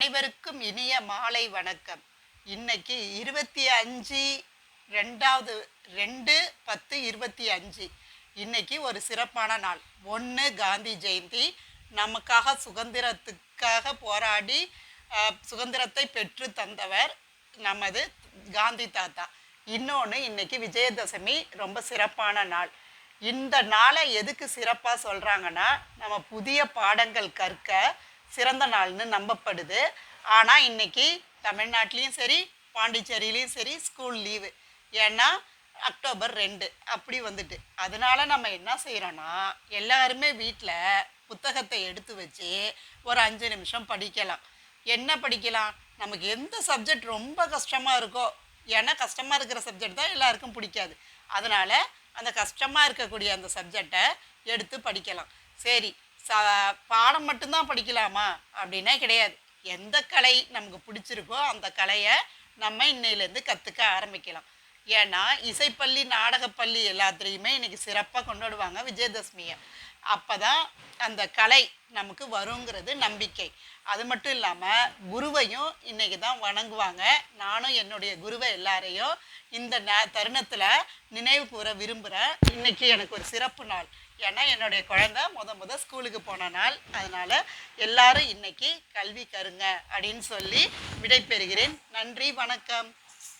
அனைவருக்கும் இனிய மாலை வணக்கம். இன்னைக்கு இருபத்தி அஞ்சு ரெண்டாவது ரெண்டு பத்து இருபத்தி அஞ்சு. இன்னைக்கு ஒரு சிறப்பான நாள். ஒன்று காந்தி ஜெயந்தி. நமக்காக சுதந்திரத்துக்காக போராடி அஹ், சுதந்திரத்தை பெற்று தந்தவர் நமது காந்தி தாத்தா. இன்னொன்று இன்னைக்கு விஜயதசமி. ரொம்ப சிறப்பான நாள். இந்த நாளை எதுக்கு சிறப்பாக சொல்கிறாங்கன்னா நம்ம புதிய பாடங்கள் கற்க சிறந்த நாள்னு நம்பப்படுது. ஆனால் இன்னைக்கு தமிழ்நாட்டிலையும் சரி பாண்டிச்சேரியிலையும் சரி ஸ்கூல் லீவு ஏன்னா அக்டோபர் ரெண்டு அப்படி வந்துட்டு. அதனால நம்ம என்ன செய்கிறோன்னா எல்லாருமே வீட்டில் புத்தகத்தை எடுத்து வச்சு ஒரு அஞ்சு நிமிஷம் படிக்கலாம். என்ன படிக்கலாம்? நமக்கு எந்த சப்ஜெக்ட் ரொம்ப கஷ்டமாக இருக்கோ ஏன்னா கஷ்டமாக இருக்கிற சப்ஜெக்ட் தான் எல்லாருக்கும் பிடிக்காது. அதனால் அந்த கஷ்டமாக இருக்கக்கூடிய அந்த சப்ஜெக்டை எடுத்து படிக்கலாம். சரி சா பாடம் மட்டும்தான் படிக்கலாமா? அப்படின்னா கிடையாது. எந்த கலை நமக்கு பிடிச்சிருக்கோ அந்த கலையை நம்ம இன்னையிலேருந்து கற்றுக்க ஆரம்பிக்கலாம். ஏன்னா இசைப்பள்ளி நாடகப்பள்ளி எல்லாத்துலேயுமே இன்னைக்கு சிறப்பாக கொண்டாடுவாங்க விஜயதசமியை. அப்போ தான் அந்த கலை நமக்கு வருங்கிறது நம்பிக்கை. அது மட்டும் இல்லாமல் குருவையும் இன்னைக்கு தான் வணங்குவாங்க. நானும் என்னுடைய குருவை எல்லாரையும் இந்த ந தருணத்தில் நினைவு கூற விரும்புகிறேன் இன்னைக்கு எனக்கு ஒரு சிறப்பு நாள். ஏன்னா என்னுடைய குழந்தை முத முத ஸ்கூலுக்கு போன நாள். அதனால் எல்லாரும் இன்னைக்கு கல்வி கருங்க அப்படின்னு சொல்லி விடைபெறுகிறேன். நன்றி வணக்கம்.